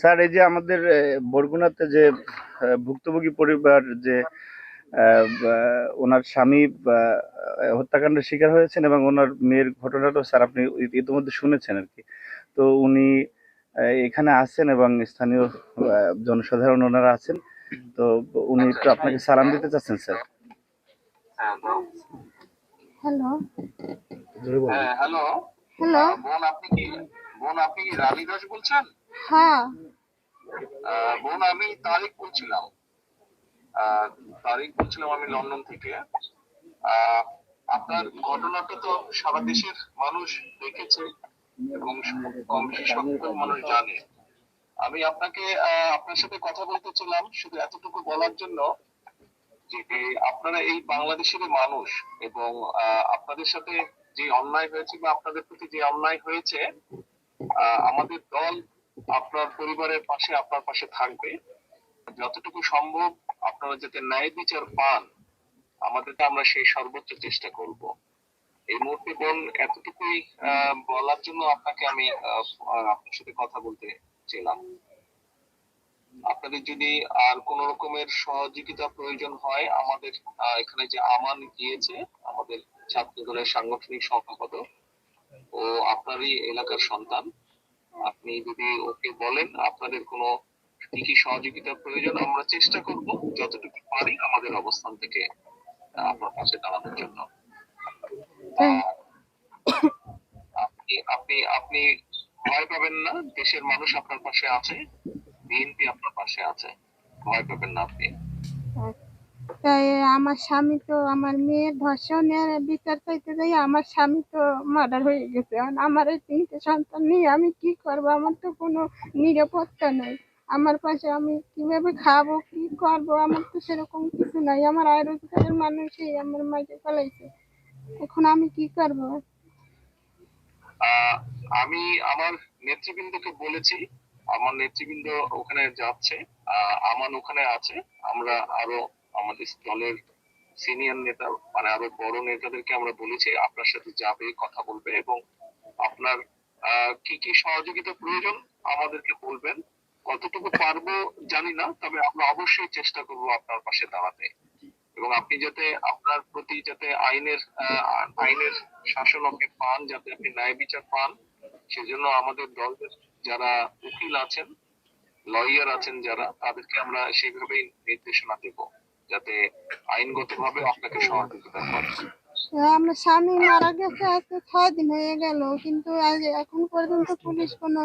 Sir এই যে আমাদের বরগুনাতে যে ভুক্তভোগী পরিবার যে ওনার স্বামী হত্যাকাণ্ডের শিকার হয়েছেন এবং ওনার মেয়ের ঘটনাটা স্যার আপনি ইতিমধ্যে শুনেছেন আর কি। তো উনি এখানে আছেন এবং স্থানীয় জনসাধারণ ওনারা আছেন। তো উনি একটু আপনাকে সালাম দিতে চাচ্ছেন স্যার। হ্যালো। হ্যাঁ হ্যালো। হ্যালো। আপনি কি? বোন আপনি রানী দাস বলছেন? হ্যাঁ। বোন আমি তারিক বলছিলাম। তারিক বলছিলাম আমি লন্ডন থেকে। আপনার ঘটনাটা তো সারা দেশের মানুষ দেখেছে এবং কম বেশি সকল মানুষ জানে। আমি আপনাকে আপনার সাথে কথা বলতে ছিলাম শুধু এতটুকু বলার জন্য যে আপনারা এই বাংলাদেশের মানুষ এবং আপনাদের সাথে যে অন্যায় হয়েছে বা আপনাদের প্রতি যে অন্যায় হয়েছে আমাদের দল আপনার পরিবারের পাশে আপনার পাশে থাকবে। যতটুকু সম্ভব আপনারা যাতে ন্যায় বিচার পান আমাদের আমরা সেই সর্বোচ্চ চেষ্টা করব। এই মুহূর্তে বোন এতটুকুই বলার জন্য আপনাকে আমি আপনার সাথে কথা বলতে ছিলাম আপনাদের যদি আর কোন রকমের সহযোগিতা প্রয়োজন হয়, আমাদের এখানে যে আমান গিয়েছে, আমাদের ছাত্র দলের সাংগঠনিক সম্পাদক ও আপনারই এলাকার সন্তান আপনি যদি ওকে বলেন আপনাদের কোনো কি কি সহযোগিতা প্রয়োজন আমরা চেষ্টা করব যতটুকু পারি আমাদের অবস্থান থেকে আপনার পাশে দাঁড়ানোর জন্য। আপনি আপনি আপনি ভয় পাবেন না দেশের মানুষ আপনার পাশে আছে বিএনপি আপনার পাশে আছে ভয় পাবেন না আপনি। তাই আমার স্বামী তো আমার মেয়ের ধর্ষণের বিচার চাইতে যাই, আমার স্বামী তো মার্ডার হয়ে গেছে। আমার এই তিনটে সন্তান নিয়ে আমি কি করব? আমার তো কোনো নিরাপত্তা নেই। আমার পাশে আমি কীভাবে খাব, কি করব? আমার তো সেরকম কিছু নাই। আমার আয় রোজগারের মানুষই আমার মাকে ফেলাইছে এখন আমি কি করব? আমি আমার নেতৃবৃন্দকে বলেছি, আমার নেতৃবৃন্দ ওখানে যাচ্ছে আমান ওখানে আছে। আমরা আরও আমাদের দলের সিনিয়র নেতা মানে আরও বড় নেতাদেরকে আমরা বলেছি, আপনার সাথে যাবে, কথা বলবে এবং আপনার কি কি সহযোগিতা প্রয়োজন আমাদেরকে বলবেন। কতটুকু পারব জানি না, তবে আমরা অবশ্যই চেষ্টা করব আপনার পাশে দাঁড়াতে। এবং আপনি যাতে আপনার প্রতি যাতে আইনের আইনের শাসন আপনি পান, যাতে আপনি ন্যায় বিচার পান, সেজন্য আমাদের দলের যারা উকিল আছেন লয়ার আছেন যারা, তাদেরকে আমরা সেইভাবেই নির্দেশনা দেব। যাতে আইনগতভাবে আপনাকে সহযোগিতা করে আমার স্বামী মারা গেছে আজকে ছয় দিন হয়ে গেল কিন্তু এখন পর্যন্ত পুলিশ কোনো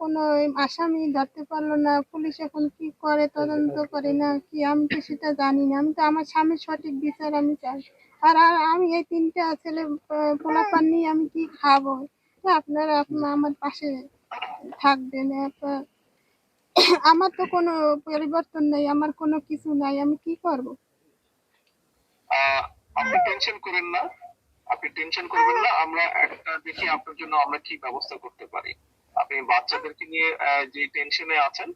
কোনো আসামি ধরতে পারল না পুলিশ এখন কি করে তদন্ত করে না কি আমি তো সেটা জানি না আমি তো আমার স্বামীর সঠিক বিচার আমি চাই। আর আমি এই তিনটা ছেলে পোলাপান নিয়ে আমি কি খাব? আপনারা আপনার আমার পাশে থাকবেন এত- আমার তো কোনো পরিবর্তন নেই আমার কোনো কিছু নাই আমি কি করব? আপনি টেনশন করেন না আপনি টেনশন করবেন না আমরা একটা দেখি আপনার জন্য আমরা কি ব্যবস্থা করতে পারি। আপনি বাচ্চাদেরকে নিয়ে যে টেনশনে আছেন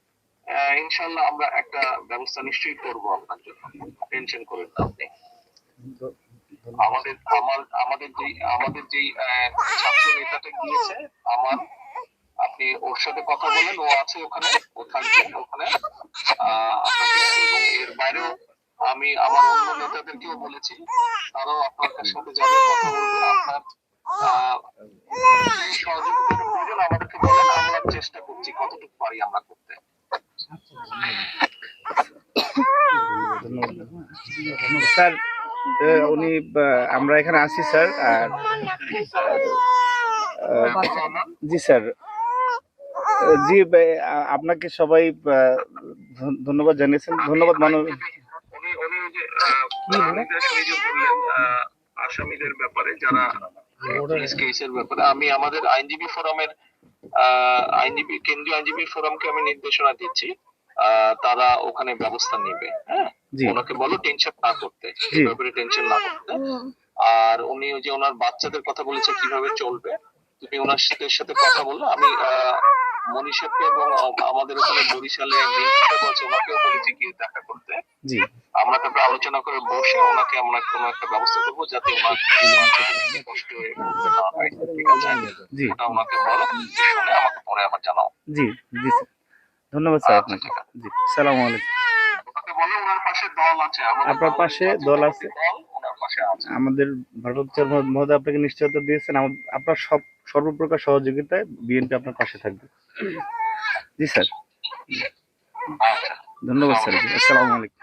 আহ, ইনশাল্লাহ আমরা একটা ব্যবস্থা নিশ্চয়ই করব আপনার জন্য। টেনশন করেন না আপনি। আমাদের আমাদের যেই আমাদের আহ, ছাত্র নেতাটা গিয়েছে আমার আপনি ওর সাথে কথা বলেন ও আছে ওখানে ও থাকবে ওখানে। এবং এর বাইরেও আমি আমার অন্য নেতাদেরকেও বলেছি তারাও আপনার সাথে যাবে কথা বলবে আপনার সহযোগিতার প্রয়োজন আমাদেরকে বলেন আমরা চেষ্টা করছি কতটুকু পারি আমরা করতে। স্যার উনি আমরা এখানে আছি স্যার আর জি স্যার জি আপনাকে সবাই ধন্যবাদ জানিয়েছেন। ধন্যবাদ মানব আসামিদের ব্যাপারে যারা কেসের ব্যাপারে আমি আমাদের আইনজীবী ফোরামের আইনজীবী কেন্দ্রীয় আইনজীবী ফোরামকে আমি নির্দেশনা দিচ্ছি। তারা ওখানে ব্যবস্থা নেবে হ্যাঁ? ওনাকে বলো টেনশন না করতে ব্যাপারে টেনশন না করতে। আর উনি যে ওনার বাচ্চাদের কথা বলেছে কীভাবে চলবে? তুমি ওনার সাথে সাথে কথা বলো আমি মনীষাকে এবং আমাদের ওখানে বরিশালে মিন্টু ওনাকেও বলেছি গিয়ে দেখা করতে। জি। আমরা তারপরে আলোচনা করে বসে ওনাকে আমরা কোনো একটা ব্যবস্থা করব যাতে ওনার কষ্ট না হয় ঠিক আছে? ওটা ওনাকে বলো শুনে আমাকে পরে আবার জানাও। জি জি ধন্যবাদ স্যার আচ্ছা, আপনাকে। জি সালাম আলাইকুম। ওনার পাশে দল আছে। আপনার পাশে দল আছে? দল ভারপ্রাপ্ত চেয়ারম্যান মহোদয় আপনাকে নিশ্চয়তা দিয়েছেন। আপনার সব সর্বপ্রকার সহযোগিতায় বিএনপি আপনার পাশে থাকবে। জি স্যার। আচ্ছা। ধন্যবাদ স্যার। আসসালামু আলাইকুম।